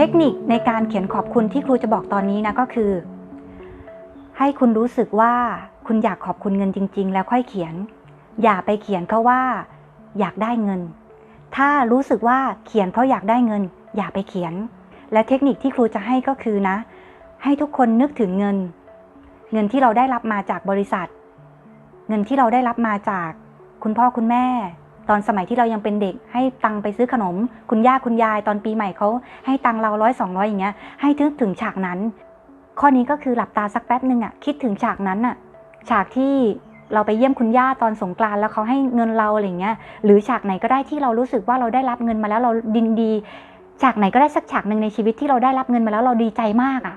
เทคนิคในการเขียนขอบคุณที่ครูจะบอกตอนนี้นะก็คือ ให้คุณรู้สึกว่าคุณอยากขอบคุณเงินจริง ๆ แล้วค่อยเขียน อย่าไปเขียนเพราะว่า อยากได้เงิน ถ้ารู้สึกว่าเขียนเพราะอยากได้เงิน อย่าไปเขียน และเทคนิคที่ครูจะให้ก็คือนะ ให้ทุกคนนึกถึงเงิน เงินที่เราได้รับมาจากบริษัท เงินที่เราได้รับมาจากคุณพ่อคุณแม่ ตอนสมัยที่เรายังเป็นเด็ก ให้ตังไปซื้อขนม คุณย่าคุณยายตอนปีใหม่เขาให้ตังเราร้อยสองร้อยอย่างเงี้ยให้นึกถึงฉากนั้น ข้อนี้ก็คือหลับตาสักแป๊บหนึ่งอะคิดถึงฉากนั้นอะฉากที่เราไปเยี่ยมคุณย่าตอนสงกรานแล้วเขาให้เงินเราอะไรเงี้ยหรือฉากไหนก็ได้ที่เรารู้สึกว่าเราได้รับเงินมาแล้วเราดินดี ฉากไหนก็ได้สักฉากหนึ่งในชีวิตที่เราได้รับเงินมาแล้วเราดีใจมากอะ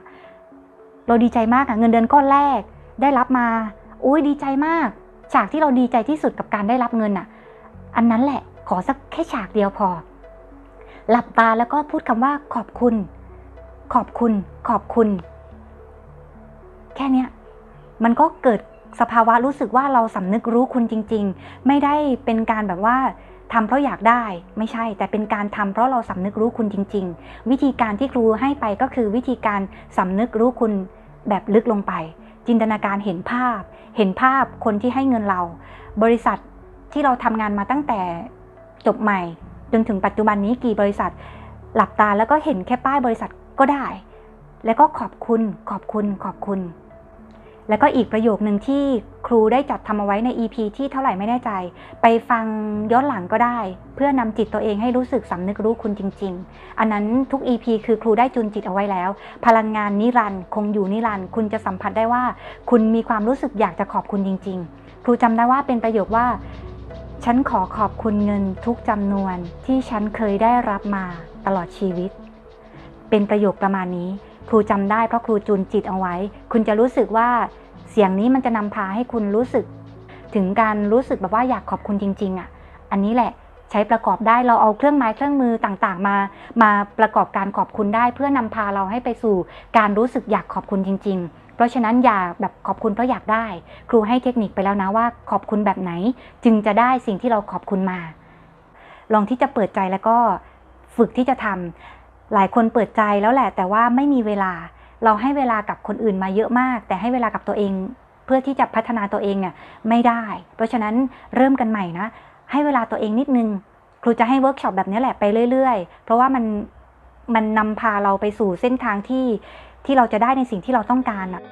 เราดีใจมากอะเงินเดือนก้อนแรก ได้รับมาอุ้ยดีใจมาก ฉากที่เราดีใจที่สุดกับการได้รับเงินอะ อันนั้นแหละขอสักแค่ฉากเดียวพอ หลับตาแล้วก็พูดคำว่าขอบคุณ ขอบคุณ ขอบคุณ แค่เนี้มันก็เกิดสภาวะรู้สึกว่าเราสำนึกรู้คุณจริง ๆ ไม่ได้เป็นการแบบว่าทำเพราะอยากได้ไม่ใช่ แต่เป็นการทำเพราะเราสำนึกรู้คุณจริง ๆ วิธีการที่ครูให้ไปก็คือวิธีการสำนึกรู้คุณแบบลึกลงไป จินตนาการเห็นภาพ เห็นภาพคนที่ให้เงินเรา บริษัท ที่เราทำงานมาตั้งแต่จบใหม่ จนถึงปัจจุบันนี้กี่บริษัทหลับตาแล้วก็เห็นแค่ป้ายบริษัทก็ได้ แล้วก็ขอบคุณขอบคุณขอบคุณ แล้วก็อีกประโยคหนึ่งที่ครูได้จัดทำเอาไว้ใน EP ที่เท่าไหร่ไม่แน่ใจ ไปฟังย้อนหลังก็ได้ เพื่อนำจิตตัวเองให้รู้สึกสำนึกรู้คุณจริง ๆ อันนั้นทุก EP คือครูได้จุนจิตเอาไว้แล้ว พลังงานนิรันด์คงอยู่นิรันด์คุณจะสัมผัสได้ว่า คุณมีความรู้สึกอยากจะขอบคุณจริง ๆ ครูจำได้ว่าเป็นประโยคว่า ฉันขอขอบคุณเงินทุกจำนวนที่ฉันเคยได้รับมาตลอดชีวิต เป็นประโยคประมาณนี้ ครูจำได้เพราะครูจูนจิตเอาไว้ คุณจะรู้สึกว่าเสียงนี้มันจะนำพาให้คุณรู้สึก ถึงการรู้สึกแบบว่าอยากขอบคุณจริง ๆอะ อันนี้แหละใช้ประกอบได้เราเอาเครื่องไม้เครื่องมือต่างๆ มา มาประกอบการขอบคุณได้ เพื่อนำพาเราให้ไปสู่การรู้สึกอยากขอบคุณจริง ๆ ราะฉะนั้นอย่าแบบขอบคุณเพราะอยากได้ ครูให้เทคนิคไปแล้วนะว่า ขอบคุณแบบไหน จึงจะได้สิ่งที่เราขอบคุณมา ลองที่จะเปิดใจแล้วก็ฝึกที่จะทำหลายคนเปิดใจแล้วแหละ แต่ว่าไม่มีเวลา เราให้เวลากับคนอื่นมาเยอะมาก แต่ให้เวลากับตัวเอง เพื่อที่จะพัฒนาตัวเองเนี่ยไม่ได้ เพราะฉะนั้นเริ่มกันใหม่นะ ให้เวลาตัวเองนิดนึงครูจะให้เวิร์กช็อปแบบนี้แหละไปเรื่อย ๆ เพราะว่ามันมันนำพาเราไปสู่เส้นทางที่ ที่เราจะได้ในสิ่งที่เราต้องการอะ